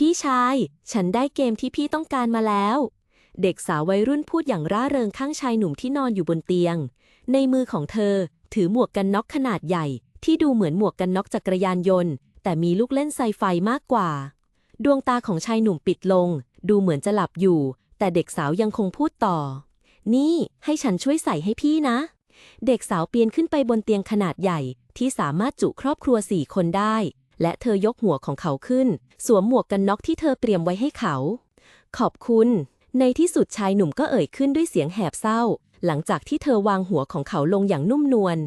พี่ชาย ฉันได้เกมที่พี่ต้องการมาแล้ว เด็กสาววัยรุ่นพูดอย่างร่าเริงข้างชายหนุ่มที่นอนอยู่บนเตียง ในมือของเธอ ถือหมวกกันน็อกขนาดใหญ่ ที่ดูเหมือนหมวกกันน็อกจักรยานยนต์ แต่มีลูกเล่นไซไฟมากกว่า ดวงตาของชายหนุ่มปิดลง ดูเหมือนจะหลับอยู่ แต่เด็กสาวยังคงพูดต่อ นี่ให้ฉันช่วยใส่ให้พี่นะ เด็กสาวเปียนขึ้นไปบนเตียงขนาดใหญ่ที่สามารถจุครอบครัวสี่คนได้ และเธอยกหัวของเขาขึ้น สวมหมวกกันน็อกที่เธอเตรียมไว้ให้เขา ขอบคุณ ในที่สุดชายหนุ่มก็เอ่ยขึ้นด้วยเสียงแหบเศร้า หลังจากที่เธอวางหัวของเขาลงอย่างนุ่มนวล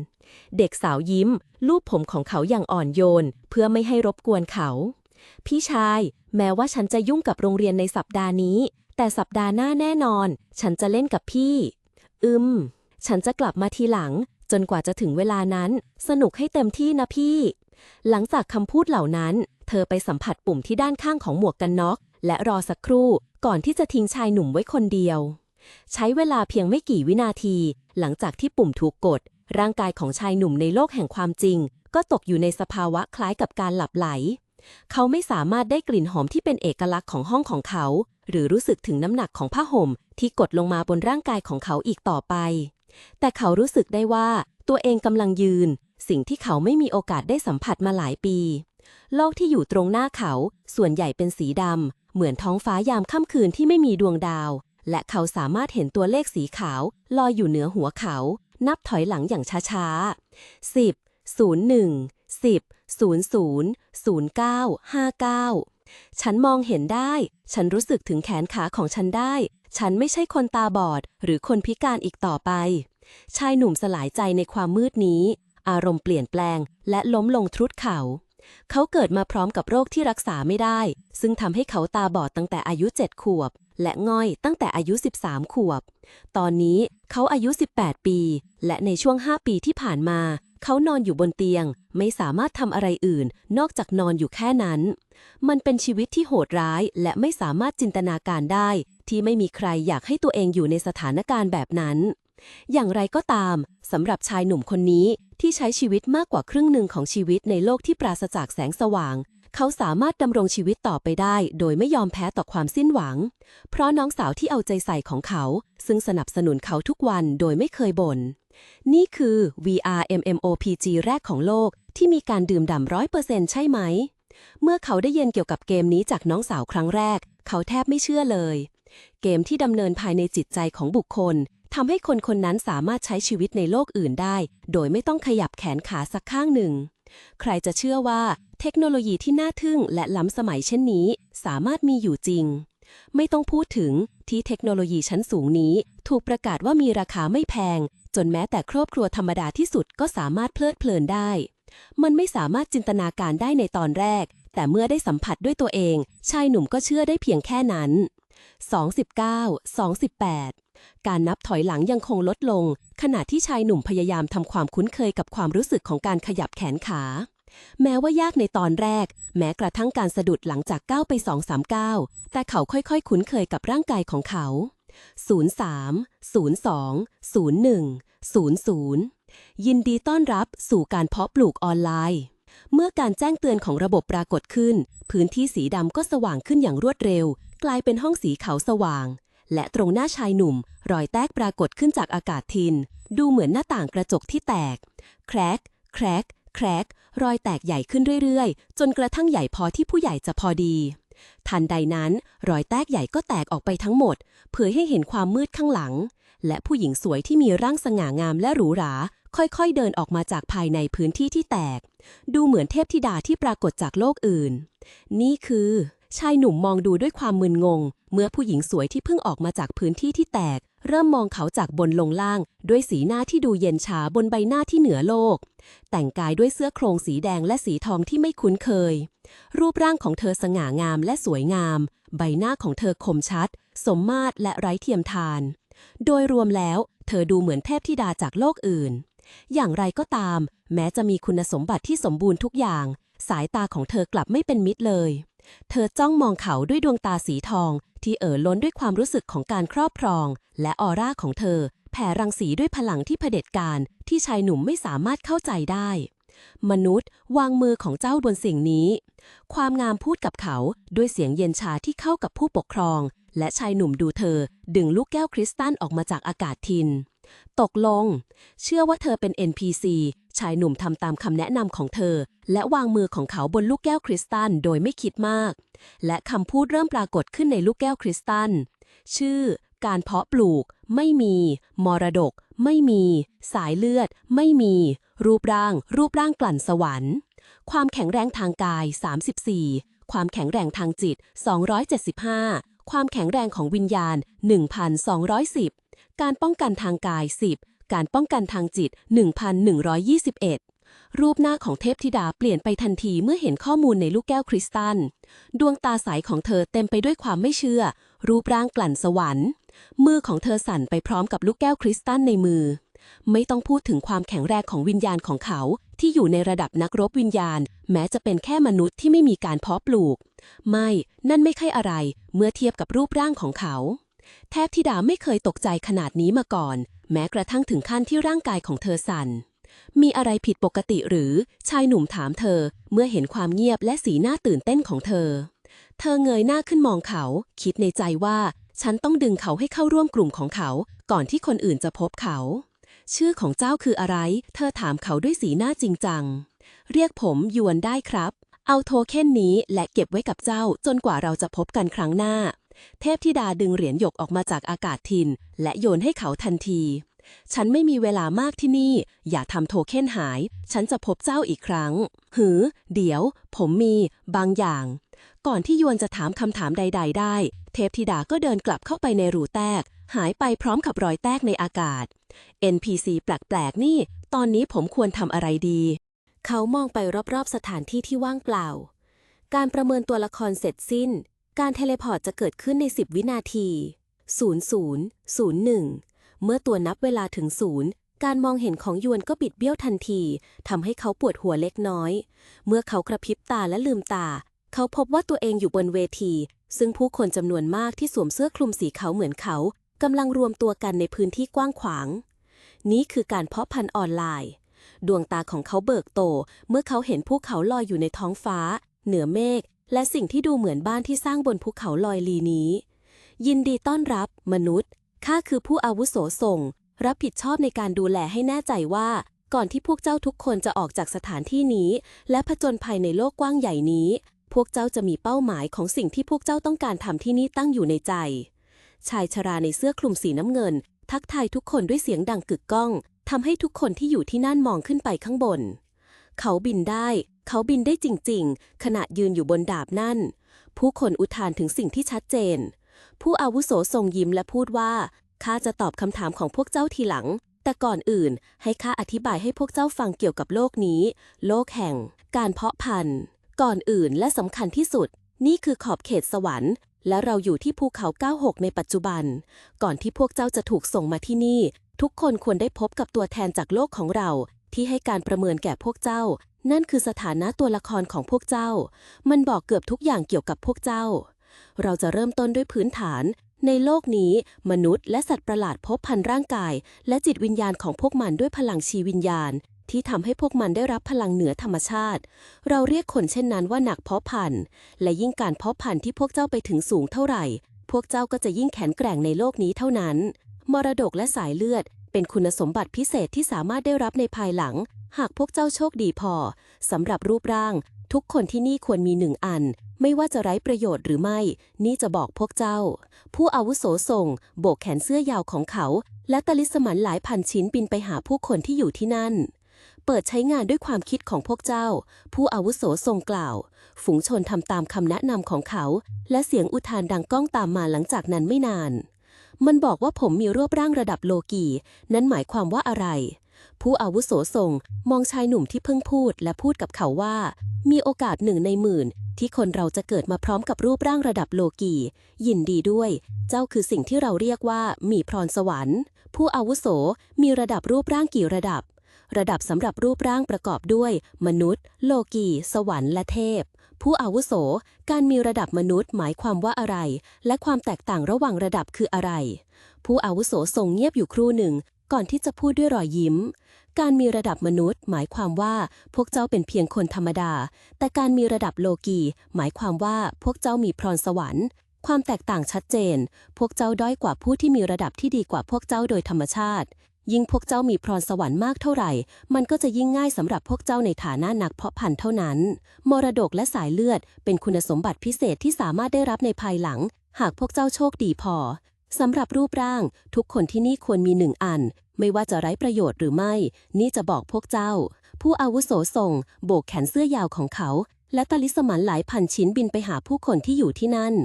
เด็กสาวยิ้ม ลูบผมของเขาอย่างอ่อนโยน เพื่อไม่ให้รบกวนเขา พี่ชาย แม้ว่าฉันจะยุ่งกับโรงเรียนในสัปดาห์นี้ แต่สัปดาห์หน้าแน่นอน ฉันจะเล่นกับพี่ อืม ฉันจะกลับมาทีหลัง จนกว่าจะถึงเวลานั้น สนุกให้เต็มที่นะพี่ หลังจากคำพูดเหล่านั้น เธอไปสัมผัสปุ่มที่ด้านข้างของหมวกกันน็อก และรอสักครู่ก่อนที่จะทิ้งชายหนุ่มไว้คนเดียว ใช้เวลาเพียงไม่กี่วินาที หลังจากที่ปุ่มถูกกด ร่างกายของชายหนุ่มในโลกแห่งความจริง ก็ตกอยู่ในสภาวะคล้ายกับการหลับไหล เขาไม่สามารถได้กลิ่นหอมที่เป็นเอกลักษณ์ของห้องของเขา หรือรู้สึกถึงน้ำหนักของผ้าห่ม ที่กดลงมาบนร่างกายของเขาอีกต่อไป แต่เขารู้สึกได้ว่าตัวเองกำลังยืน สิ่งที่เขาไม่มีโอกาสได้สัมผัสมาหลายปี โลกที่อยู่ตรงหน้าเขาส่วนใหญ่เป็นสีดำ เหมือนท้องฟ้ายามค่ำคืนที่ไม่มีดวงดาว และเขาสามารถเห็นตัวเลขสีขาว ลอยอยู่เหนือหัวเขา นับถอยหลังอย่างช้าๆ 10 01 10 00 09 59 ฉันมองเห็นได้ ฉันรู้สึกถึงแขนขาของฉันได้ ฉันไม่ใช่คนตาบอด หรือคนพิการอีกต่อไป ชายหนุ่มสลายใจในความมืดนี้ อารมณ์เปลี่ยนแปลง และล้มลงทรุดเขา เขาเกิดมาพร้อมกับโรคที่รักษาไม่ได้ ซึ่งทำให้เขาตาบอดตั้งแต่อายุ 7 ขวบ และง่อยตั้งแต่อายุ 13 ขวบ ตอนนี้เขาอายุ 18 ปี และในช่วง 5 ปีที่ผ่านมา เขานอนอยู่บนเตียง ไม่สามารถทำอะไรอื่น นอกจากนอนอยู่แค่นั้น มันเป็นชีวิตที่โหดร้าย และไม่สามารถจินตนาการได้ ที่ไม่มีใครอยากให้ตัวเองอยู่ในสถานการณ์แบบนั้นอย่างไรก็ตาม สำหรับชายหนุ่มคนนี้ ที่ใช้ชีวิตมากกว่าครึ่งหนึ่งของชีวิตในโลกที่ปราศจากแสงสว่าง เขาสามารถดำรงชีวิตต่อไปได้ โดยไม่ยอมแพ้ต่อความสิ้นหวัง เพราะน้องสาวที่เอาใจใส่ของเขา ซึ่งสนับสนุนเขาทุกวันโดยไม่เคยบ่นนี่คือ VR MMOPG แรกของโลกที่มีการดื่มด่ำร้อยเปอร์เซ็นต์ใช่ไหม เมื่อเขาได้ยินเกี่ยวกับเกมนี้จากน้องสาวครั้งแรก เขาแทบไม่เชื่อเลย เกมที่ดำเนินภายในจิตใจของบุคคล ทำให้คนคนนั้นสามารถใช้ชีวิตในโลกอื่นได้ โดยไม่ต้องขยับแขนขาสักข้างหนึ่ง ใครจะเชื่อว่าเทคโนโลยีที่น่าทึ่งและล้ำสมัยเช่นนี้ สามารถมีอยู่จริง ไม่ต้องพูดถึงที่เทคโนโลยีชั้นสูงนี้ ถูกประกาศว่ามีราคาไม่แพง จนแม้แต่ครอบครัวธรรมดาที่สุดก็สามารถเพลิดเพลินได้ มันไม่สามารถจินตนาการได้ในตอนแรก แต่เมื่อได้สัมผัสด้วยตัวเอง ชายหนุ่มก็เชื่อได้เพียงแค่นั้น29 28 การนับถอยหลังยังคงลดลง ขณะที่ชายหนุ่มพยายามทำความคุ้นเคยกับความรู้สึกของการขยับแขนขา แม้ว่ายากในตอนแรก แม้กระทั่งการสะดุดหลังจากก้าวไป2 3ก้าวแต่เขาค่อยๆ คุ้นเคยกับร่างกายของเขา 03 02 01 00 ยินดีต้อนรับสู่การเพาะปลูกออนไลน์ เมื่อการแจ้งเตือนของระบบปรากฏขึ้น พื้นที่สีดำก็สว่างขึ้นอย่างรวดเร็ว กลายเป็นห้องสีขาวสว่าง และตรงหน้าชายหนุ่ม รอยแตกปรากฏขึ้นจากอากาศทิน ดูเหมือนหน้าต่างกระจกที่แตก แครก แครก แครก รอยแตกใหญ่ขึ้นเรื่อยๆ จนกระทั่งใหญ่พอที่ผู้ใหญ่จะพอดี ทันใดนั้น รอยแตกใหญ่ก็แตกออกไปทั้งหมด เผยให้เห็นความมืดข้างหลัง และผู้หญิงสวยที่มีร่างสง่างามและหรูหรา ค่อยๆ เดินออกมาจากภายในพื้นที่ที่แตก ดูเหมือนเทพธิดาที่ปรากฏจากโลกอื่น นี่คือ ชายหนุ่มมองดูด้วยความมึนงง เมื่อผู้หญิงสวยที่เพิ่งออกมาจากพื้นที่ที่แตก เริ่มมองเขาจากบนลงล่าง ด้วยสีหน้าที่ดูเย็นชาบนใบหน้าที่เหนือโลก แต่งกายด้วยเสื้อโครงสีแดงและสีทองที่ไม่คุ้นเคย รูปร่างของเธอสง่างามและสวยงาม ใบหน้าของเธอคมชัด สมมาตรและไร้เทียมทาน โดยรวมแล้ว เธอดูเหมือนเทพธิดาจากโลกอื่น อย่างไรก็ตาม แม้จะมีคุณสมบัติที่สมบูรณ์ทุกอย่าง สายตาของเธอกลับไม่เป็นมิตรเลย เธอจ้องมองเขาด้วยดวงตาสีทอง ที่เอ่อล้นด้วยความรู้สึกของการครอบครอง และออร่าของเธอ แผ่รังสีด้วยพลังที่เผด็จการ ที่ชายหนุ่มไม่สามารถเข้าใจได้ มนุษย์ วางมือของเจ้าบนสิ่งนี้ ความงามพูดกับเขาด้วยเสียงเย็นชาที่เข้ากับผู้ปกครอง และชายหนุ่มดูเธอ ดึงลูกแก้วคริสตัลออกมาจากอากาศทิน ตกลง เชื่อว่าเธอเป็น NPC ชายหนุ่มทำตามคำแนะนำของเธอ และวางมือของเขาบนลูกแก้วคริสตัลโดยไม่คิดมาก และคำพูดเริ่มปรากฏขึ้นในลูกแก้วคริสตัล ชื่อ การเพาะปลูก ไม่มี มรดก ไม่มี สายเลือด ไม่มี รูปร่าง รูปร่างกลั่นสวรรค์ ความแข็งแรงทางกาย 34 ความแข็งแรงทางจิต 275 ความแข็งแรงของวิญญาณ 1,210 การป้องกันทางกาย 10 การป้องกันทางจิต 1,121 รูปหน้าของเทพธิดาเปลี่ยนไปทันทีเมื่อเห็นข้อมูลในลูกแก้วคริสตัล ดวงตาใสของเธอเต็มไปด้วยความไม่เชื่อ รูปร่างกลั่นสวรรค์ มือของเธอสั่นไปพร้อมกับลูกแก้วคริสตัลในมือ ไม่ต้องพูดถึงความแข็งแรงของวิญญาณของเขา ที่อยู่ในระดับนักรบวิญญาณ แม้จะเป็นแค่มนุษย์ที่ไม่มีการเพาะปลูก ไม่ นั่นไม่ใช่อะไร เมื่อเทียบกับรูปร่างของเขาแทบธิดาไม่เคยตกใจขนาดนี้มาก่อน แม้กระทั่งถึงขั้นที่ร่างกายของเธอสั่น มีอะไรผิดปกติหรือชายหนุ่มถามเธอเมื่อเห็นความเงียบและสีหน้าตื่นเต้นของเธอ เธอเงยหน้าขึ้นมองเขา คิดในใจว่า ฉันต้องดึงเขาให้เข้าร่วมกลุ่มของเขา ก่อนที่คนอื่นจะพบเขา ชื่อของเจ้าคืออะไร เธอถามเขาด้วยสีหน้าจริงจัง เรียกผมยวนได้ครับ เอาโทเค็นนี้และเก็บไว้กับเจ้าจนกว่าเราจะพบกันครั้งหน้า เทพธิดาดึงเหรียญหยกออกมาจากอากาศทิน และโยนให้เขาทันที ฉันไม่มีเวลามากที่นี่ อย่าทำโทเค็นหาย ฉันจะพบเจ้าอีกครั้ง หือ เดี๋ยว ผมมี บางอย่าง ก่อนที่ยวนจะถามคำถามใด ๆ ได้ เทพธิดาก็เดินกลับเข้าไปในรูแตก หายไปพร้อมกับรอยแตกในอากาศ NPC แปลกๆ นี่ ตอนนี้ผมควรทำอะไรดี เขามองไปรอบๆสถานที่ที่ว่างเปล่าการประเมินตัวละครเสร็จสิ้น การเทเลพอร์ตจะเกิดขึ้นใน 10 วินาที 0001 เมื่อตัวนับเวลาถึงศูนย์การมองเห็นของยวนก็บิดเบี้ยวทันทีทำให้เขาปวดหัวเล็กน้อย เมื่อเขากระพริบตาและลืมตา เขาพบว่าตัวเองอยู่บนเวที ซึ่งผู้คนจำนวนมากที่สวมเสื้อคลุมสีขาวเหมือนเขากำลังรวมตัวกันในพื้นที่กว้างขวาง นี่คือการเพาะพันธุ์ออนไลน์ ดวงตาของเขาเบิกโต เมื่อเขาเห็นภูเขาลอยอยู่ในท้องฟ้า เหนือเมฆ และสิ่งที่ดูเหมือนบ้านที่สร้างบนภูเขาลอยลีนี้ ยินดีต้อนรับ มนุษย์ข้าคือผู้อาวุโสส่ง รับผิดชอบในการดูแลให้แน่ใจว่า ก่อนที่พวกเจ้าทุกคนจะออกจากสถานที่นี้ และผจญภัยในโลกกว้างใหญ่นี้ พวกเจ้าจะมีเป้าหมายของสิ่งที่พวกเจ้าต้องการทำที่นี่ตั้งอยู่ในใจ ชายชราในเสื้อคลุมสีน้ำเงิน ทักทายทุกคนด้วยเสียงดังกึกก้องทำให้ทุกคนที่อยู่ที่นั่นมองขึ้นไปข้างบน เขาบินได้ เขาบินได้จริง ๆ ขณะยืนอยู่บนดาบนั่น ผู้คนอุทานถึงสิ่งที่ชัดเจน ผู้อาวุโสทรงยิ้มและพูดว่าข้าจะตอบคำถามของพวกเจ้าทีหลัง แต่ก่อนอื่น ให้ข้าอธิบายให้พวกเจ้าฟังเกี่ยวกับโลกนี้ โลกแห่ง การเพาะพันธุ์ ก่อนอื่นและสำคัญที่สุด นี่คือขอบเขตสวรรค์ และเราอยู่ที่ภูเขา 96 ในปัจจุบัน ก่อนที่พวกเจ้าจะถูกส่งมาที่นี่ ทุกคนควรได้พบกับตัวแทนจากโลกของเรา ที่ให้การประเมินแก่พวกเจ้า นั่นคือสถานะตัวละครของพวกเจ้า มันบอกเกือบทุกอย่างเกี่ยวกับพวกเจ้า เราจะเริ่มต้นด้วยพื้นฐาน ในโลกนี้ มนุษย์และสัตว์ประหลาดพบพันร่างกาย และจิตวิญญาณของพวกมันด้วยพลังชีวิญญาณ ที่ทำให้พวกมันได้รับพลังเหนือธรรมชาติ เราเรียกคนเช่นนั้นว่าหนักเพาะพันธุ์ และยิ่งการเพาะพันธุ์ที่พวกเจ้าไปถึงสูงเท่าไหร่ พวกเจ้าก็จะยิ่งแข็งแกร่งในโลกนี้เท่านั้นมรดกและสายเลือด เป็นคุณสมบัติพิเศษที่สามารถได้รับในภายหลัง หากพวกเจ้าโชคดีพอสำหรับรูปร่าง ทุกคนที่นี่ควรมีหนึ่งอัน ไม่ว่าจะไร้ประโยชน์หรือไม่ นี่จะบอกพวกเจ้า ผู้อาวุโสส่ง โบกแขนเสื้อยาวของเขา และตะลิสมันหลายพันชิ้นบินไปหาผู้คนที่อยู่ที่นั่นเปิดใช้งานด้วยความคิดของพวกเจ้า ผู้อาวุโสทรงกล่าว ฝูงชนทำตามคำแนะนำของเขา และเสียงอุทานดังก้องตามมาหลังจากนั้นไม่นาน มันบอกว่าผมมีรูปร่างระดับโลกีนั้นหมายความว่าอะไร ผู้อาวุโสส่งมองชายหนุ่มที่เพิ่งพูดและพูดกับเขาว่า มีโอกาสหนึ่งในหมื่น ที่คนเราจะเกิดมาพร้อมกับรูปร่างระดับโลกียินดีด้วย เจ้าคือสิ่งที่เราเรียกว่ามีพรสวรรค์ ผู้อาวุโสมีระดับรูปร่างกี่ระดับ ระดับสำหรับรูปร่างประกอบด้วย มนุษย์ โลกีสวรรค์และเทพ ผู้อาวุโส การมีระดับมนุษย์หมายความว่าอะไร และความแตกต่างระหว่างระดับคืออะไร ผู้อาวุโสทรงเงียบอยู่ครู่หนึ่ง ก่อนที่จะพูดด้วยรอยยิ้ม การมีระดับมนุษย์ หมายความว่าพวกเจ้าเป็นเพียงคนธรรมดา แต่การมีระดับโลกีหมายความว่าพวกเจ้ามีพรสวรรค์ความแตกต่างชัดเจน พวกเจ้าด้อยกว่าผู้ที่มีระดับที่ดีกว่าพวกเจ้าโดยธรรมชาติ ยิ่งพวกเจ้ามีพรสวรรค์มากเท่าไหร่ มันก็จะยิ่งง่ายสำหรับพวกเจ้าในฐานะนักเพาะพันธุ์เท่านั้น มรดกและสายเลือด เป็นคุณสมบัติพิเศษที่สามารถได้รับในภายหลัง หากพวกเจ้าโชคดีพอสำหรับรูปร่าง ทุกคนที่นี่ควรมีหนึ่งอัน ไม่ว่าจะไร้ประโยชน์หรือไม่ นี่จะบอกพวกเจ้า ผู้อาวุโสส่ง โบกแขนเสื้อยาวของเขา และตะลิสมันหลายพันชิ้นบินไปหาผู้คนที่อยู่ที่นั่น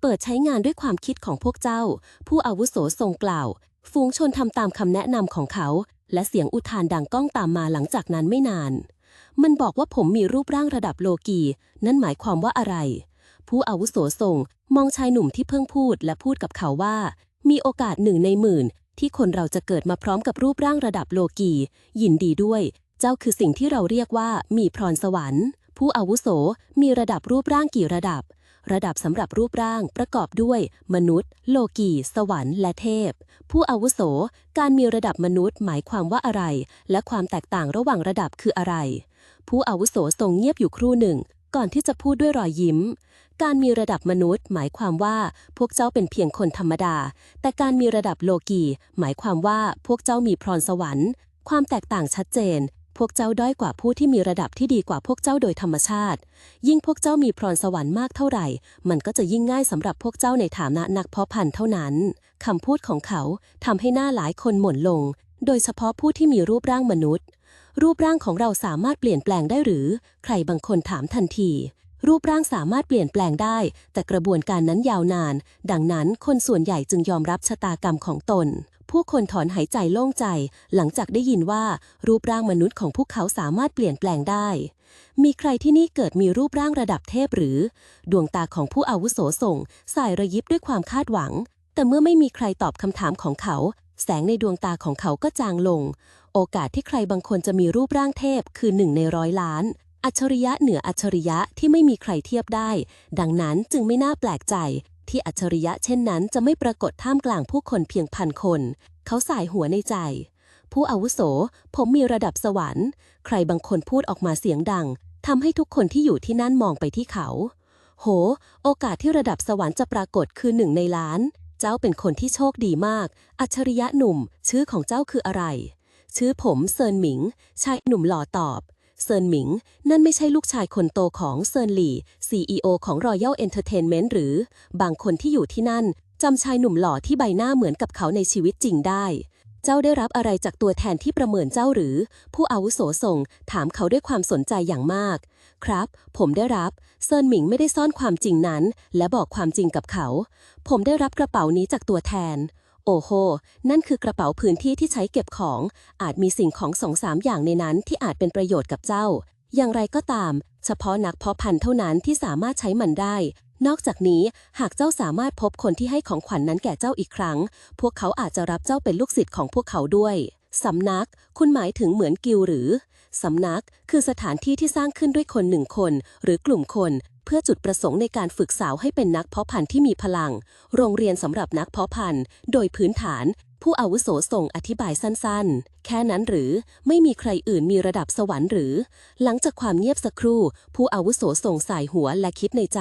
เปิดใช้งานด้วยความคิดของพวกเจ้า ผู้อาวุโสทรงกล่าว ฝูงชนทำตามคำแนะนำของเขา และเสียงอุทานดังก้องตามมาหลังจากนั้นไม่นาน มันบอกว่าผมมีรูปร่างระดับโลกี นั่นหมายความว่าอะไร ผู้อาวุโสส่งมองชายหนุ่มที่เพิ่งพูดและพูดกับเขาว่า มีโอกาสหนึ่งในหมื่น ที่คนเราจะเกิดมาพร้อมกับรูปร่างระดับโลกี ยินดีด้วย เจ้าคือสิ่งที่เราเรียกว่า มีพรสวรรค์ ผู้อาวุโสมีระดับรูปร่างกี่ระดับ ระดับสำหรับรูปร่างประกอบด้วย มนุษย์ โลกี สวรรค์ และเทพ ผู้อาวุโส การมีระดับมนุษย์หมายความว่าอะไร และความแตกต่างระหว่างระดับคืออะไร ผู้อาวุโสทรงเงียบอยู่ครู่หนึ่ง ก่อนที่จะพูดด้วยรอยยิ้ม การมีระดับมนุษย์ หมายความว่าพวกเจ้าเป็นเพียงคนธรรมดา แต่การมีระดับโลกี หมายความว่าพวกเจ้ามีพรสวรรค์ ความแตกต่างชัดเจน พวกเจ้าด้อยกว่าผู้ที่มีระดับที่ดีกว่าพวกเจ้าโดยธรรมชาติ ยิ่งพวกเจ้ามีพรสวรรค์มากเท่าไหร่ มันก็จะยิ่งง่ายสำหรับพวกเจ้าในฐานะนักเพาะพันธุ์เท่านั้นคำพูดของเขาทำให้หน้าหลายคนหม่นลง โดยเฉพาะผู้ที่มีรูปร่างมนุษย์ รูปร่างของเราสามารถเปลี่ยนแปลงได้หรือ ใครบางคนถามทันที รูปร่างสามารถเปลี่ยนแปลงได้ แต่กระบวนการนั้นยาวนาน ดังนั้นคนส่วนใหญ่จึงยอมรับชะตากรรมของตน ผู้คนถอนหายใจโล่งใจ หลังจากได้ยินว่า รูปร่างมนุษย์ของพวกเขาสามารถเปลี่ยนแปลงได้ มีใครที่นี่เกิดมีรูปร่างระดับเทพหรือ ดวงตาของผู้อาวุโสส่ง สายระยิบด้วยความคาดหวัง แต่เมื่อไม่มีใครตอบคำถามของเขา แสงในดวงตาของเขาก็จางลง โอกาสที่ใครบางคนจะมีรูปร่างเทพคือหนึ่งในร้อยล้านอัจฉริยะเหนืออัจฉริยะที่ไม่มีใครเทียบได้ ดังนั้นจึงไม่น่าแปลกใจ ที่อัจฉริยะเช่นนั้นจะไม่ปรากฏท่ามกลางผู้คนเพียงพันคน เขาสายหัวในใจ ผู้อาวุโส ผมมีระดับสวรรค์ ใครบางคนพูดออกมาเสียงดังทำให้ทุกคนที่อยู่ที่นั่นมองไปที่เขา โห โอกาสที่ระดับสวรรค์จะปรากฏคือหนึ่งในล้าน เจ้าเป็นคนที่โชคดีมาก อัจฉริยะหนุ่ม ชื่อของเจ้าคืออะไร ชื่อผมเซินหมิง ชายหนุ่มหล่อตอบ เซินหมิง นั่นไม่ใช่ลูกชายคนโตของเซินหลี่ CEO ของ Royal Entertainment หรือ บางคนที่อยู่ที่นั่นจำชายหนุ่มหล่อที่ใบหน้าเหมือนกับเขาในชีวิตจริงได้ เจ้าได้รับอะไรจากตัวแทนที่ประเมินเจ้าหรือ ผู้อาวุโสส่ง ถามเขาด้วยความสนใจอย่างมาก ครับ ผมได้รับ เซินหมิงไม่ได้ซ่อนความจริงนั้น และบอกความจริงกับเขา ผมได้รับกระเป๋านี้จากตัวแทน โอ้โห นั่นคือกระเป๋าพื้นที่ที่ใช้เก็บของ อาจมีสิ่งของสองสามอย่างในนั้นที่อาจเป็นประโยชน์กับเจ้า อย่างไรก็ตาม เฉพาะนักเพาะพันธุ์เท่านั้นที่สามารถใช้มันได้ นอกจากนี้หากเจ้าสามารถพบคนที่ให้ของขวัญนนั้นแก่เจ้าอีกครั้ง พวกเขาอาจจะรับเจ้าเป็นลูกศิษย์ของพวกเขาด้วยสำนัก คุณหมายถึงเหมือนกิลหรือสำนักคือสถานที่ที่สร้างขึ้นด้วยคนหนึ่งคน หรือกลุ่มคน เพื่อจุดประสงค์ในการฝึกสาวให้เป็นนักเพาะพันธุ์ที่มีพลัง โรงเรียนสำหรับนักเพาะพันธุ์ โดยพื้นฐาน ผู้อาวุโสส่งอธิบายสั้นๆ แค่นั้นหรือไม่มีใครอื่นมีระดับสวรรค์หรือ หลังจากความเงียบสักครู่ ผู้อาวุโสส่งสายหัวและคิดในใจ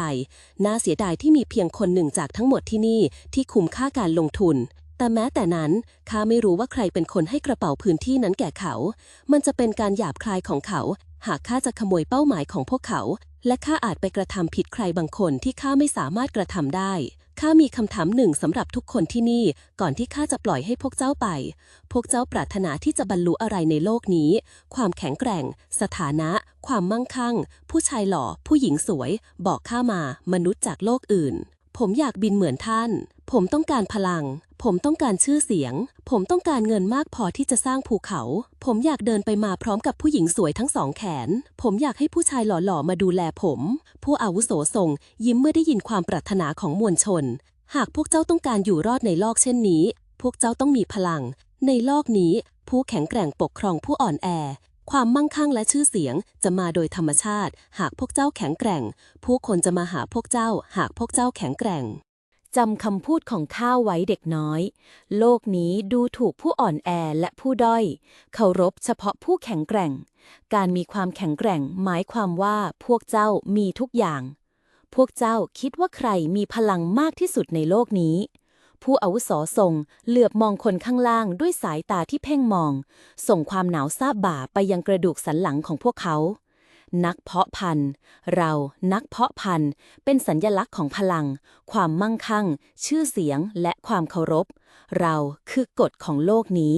น่าเสียดายที่มีเพียงคนหนึ่งจากทั้งหมดที่นี่ที่คุ้มค่าการลงทุนแต่แม้แต่นั้นข้าไม่รู้ว่าใครเป็นคนให้กระเป๋าพื้นที่นั้นแก่เขา มันจะเป็นการหยาบคายของเขา หากข้าจะขโมยเป้าหมายของพวกเขา และข้าอาจไปกระทำผิดใครบางคนที่ข้าไม่สามารถกระทำได้ข้ามีคำถามหนึ่งสำหรับทุกคนที่นี่ ก่อนที่ข้าจะปล่อยให้พวกเจ้าไป พวกเจ้าปรารถนาที่จะบรรลุอะไรในโลกนี้ ความแข็งแกร่ง สถานะ ความมั่งคั่ง ผู้ชายหล่อ ผู้หญิงสวย บอกข้ามา มนุษย์จากโลกอื่น ผมอยากบินเหมือนท่าน ผมต้องการพลัง ผมต้องการชื่อเสียง ผมต้องการเงินมากพอที่จะสร้างภูเขา ผมอยากเดินไปมาพร้อมกับผู้หญิงสวยทั้งสองแขน ผมอยากให้ผู้ชายหล่อๆมาดูแลผม ผู้อาวุโสส่งยิ้มเมื่อได้ยินความปรารถนาของมวลชน หากพวกเจ้าต้องการอยู่รอดในโลกเช่นนี้ พวกเจ้าต้องมีพลัง ในโลกนี้ ผู้แข็งแกร่งปกครองผู้อ่อนแอ ความมั่งคั่งและชื่อเสียงจะมาโดยธรรมชาติ หากพวกเจ้าแข็งแกร่ง ผู้คนจะมาหาพวกเจ้า หากพวกเจ้าแข็งแกร่ง จำคำพูดของข้าไว้เด็กน้อย โลกนี้ดูถูกผู้อ่อนแอและผู้ด้อยเคารพเฉพาะผู้แข็งแกร่ง การมีความแข็งแกร่งหมายความว่าพวกเจ้ามีทุกอย่าง พวกเจ้าคิดว่าใครมีพลังมากที่สุดในโลกนี้ ผู้อาวุโสทรงเหลือบมองคนข้างล่างด้วยสายตาที่เพ่งมอง ส่งความหนาวซาบบ่าไปยังกระดูกสันหลังของพวกเขา นักเพาะพันธุ์ เรานักเพาะพันธุ์ เป็นสัญญลักษณ์ของพลัง ความมั่งคั่ง ชื่อเสียงและความเคารพ เราคือกฎของโลกนี้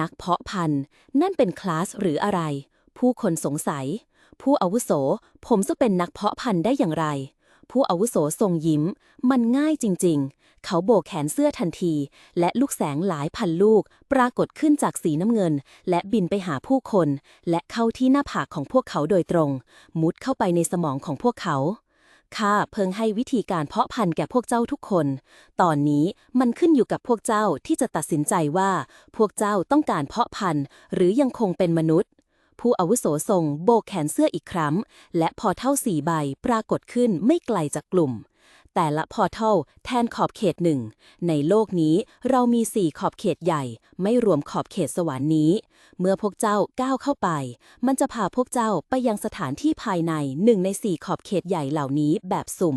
นักเพาะพันธุ์ นั่นเป็นคลาสหรืออะไร ผู้คนสงสัย ผู้อาวุโส ผมจะเป็นนักเพาะพันธุ์ได้อย่างไร ผู้อาวุโสทรงยิ้ม มันง่ายจริง ๆ เขาโบกแขนเสื้อทันที และลูกแสงหลายพันลูก ปรากฏขึ้นจากสีน้ำเงิน และบินไปหาผู้คน และเข้าที่หน้าผากของพวกเขาโดยตรง มุดเข้าไปในสมองของพวกเขาข้าเพิ่งให้วิธีการเพาะพันธุ์แก่พวกเจ้าทุกคน ตอนนี้มันขึ้นอยู่กับพวกเจ้าที่จะตัดสินใจว่า พวกเจ้าต้องการเพาะพันธุ์ หรือยังคงเป็นมนุษย์ ผู้อาวุโสทรงโบกแขนเสื้ออีกครั้ง และพอเท่าสี่ใบปรากฏขึ้นไม่ไกลจากกลุ่ม แต่ละพอเท่าแทนขอบเขตหนึ่ง ในโลกนี้เรามีสี่ขอบเขตใหญ่ ไม่รวมขอบเขตสวรรค์นี้ เมื่อพวกเจ้าก้าวเข้าไป มันจะพาพวกเจ้าไปยังสถานที่ภายในหนึ่งในสี่ขอบเขตใหญ่เหล่านี้แบบสุ่ม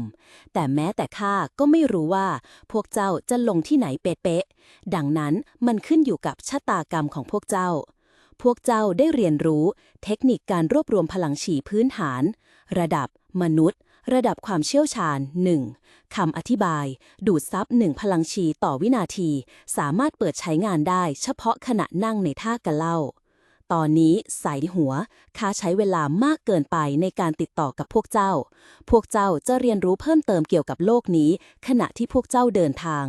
แต่แม้แต่ข้าก็ไม่รู้ว่า พวกเจ้าจะลงที่ไหนเป๊ะๆดังนั้นมันขึ้นอยู่กับชะตากรรมของพวกเจ้า พวกเจ้าได้เรียนรู้ เทคนิคการรวบรวมพลังฉี่พื้นฐาน ระดับ มนุษย์ ระดับความเชี่ยวชาญ 1. คำอธิบาย ดูดซับหนึ่งพลังฉีต่อวินาที สามารถเปิดใช้งานได้เฉพาะขณะนั่งในท่ากระเล่า ตอนนี้ใส่หัว ข้าใช้เวลามากเกินไปในการติดต่อกับพวกเจ้า พวกเจ้าจะเรียนรู้เพิ่มเติมเกี่ยวกับโลกนี้ ขณะที่พวกเจ้าเดินทาง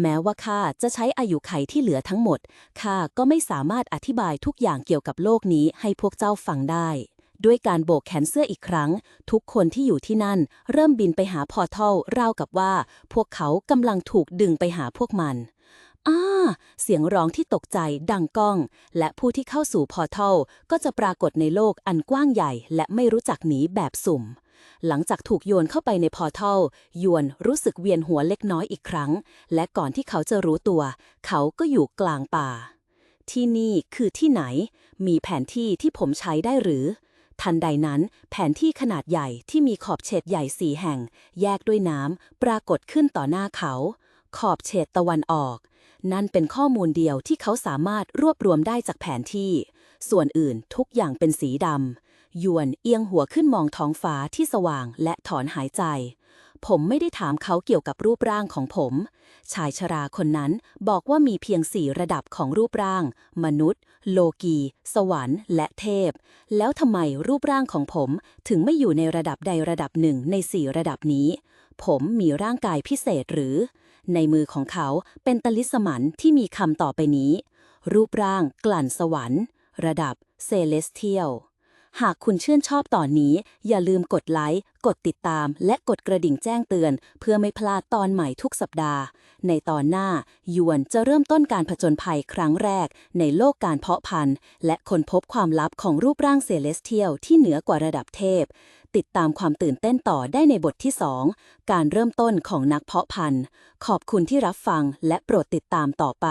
แม้ว่าข้าจะใช้อายุไขที่เหลือทั้งหมด ข้าก็ไม่สามารถอธิบายทุกอย่างเกี่ยวกับโลกนี้ให้พวกเจ้าฟังได้ ด้วยการโบกแขนเสื้ออีกครั้ง ทุกคนที่อยู่ที่นั่น เริ่มบินไปหาพอร์ทัลราวกับว่า พวกเขากำลังถูกดึงไปหาพวกมัน อ้า เสียงร้องที่ตกใจดังก้อง และผู้ที่เข้าสู่พอร์ทัลก็จะปรากฏในโลกอันกว้างใหญ่ และไม่รู้จักหนีแบบสุ่ม หลังจากถูกโยนเข้าไปในพอร์ทัลยวนรู้สึกเวียนหัวเล็กน้อยอีกครั้ง และก่อนที่เขาจะรู้ตัว เขาก็อยู่กลางป่า ที่นี่คือที่ไหน มีแผนที่ที่ผมใช้ได้หรือ ทันใดนั้น แผนที่ขนาดใหญ่ที่มีขอบเฉดใหญ่สีแห่ง แยกด้วยน้ำปรากฏขึ้นต่อหน้าเขา ขอบเฉดตะวันออก นั่นเป็นข้อมูลเดียวที่เขาสามารถรวบรวมได้จากแผนที่ ส่วนอื่นทุกอย่างเป็นสีดำยวนเอียงหัวขึ้นมองท้องฟ้าที่สว่างและถอนหายใจ ผมไม่ได้ถามเขาเกี่ยวกับรูปร่างของผม ชายชราคนนั้นบอกว่ามีเพียงสี่ระดับของรูปร่าง มนุษย์ โลกี สวรรค์ และเทพ แล้วทำไมรูปร่างของผมถึงไม่อยู่ในระดับใดระดับหนึ่งในสี่ระดับนี้ ผมมีร่างกายพิเศษหรือ ในมือของเขาเป็นตลิสมันที่มีคำต่อไปนี้ รูปร่างกลั่นสวรรค์ ระดับเซเลสเทียลหากคุณชื่นชอบตอนนี้ อย่าลืมกดไลค์ กดติดตาม และกดกระดิ่งแจ้งเตือน เพื่อไม่พลาดตอนใหม่ทุกสัปดาห์ ในตอนหน้า ยวนจะเริ่มต้นการผจญภัยครั้งแรก ในโลกการเพาะพันธุ์ และค้นพบความลับของรูปร่างเซเลสเทียลที่เหนือกว่าระดับเทพ ติดตามความตื่นเต้นต่อได้ในบทที่ 2 การเริ่มต้นของนักเพาะพันธุ์ ขอบคุณที่รับฟังและโปรดติดตามต่อไป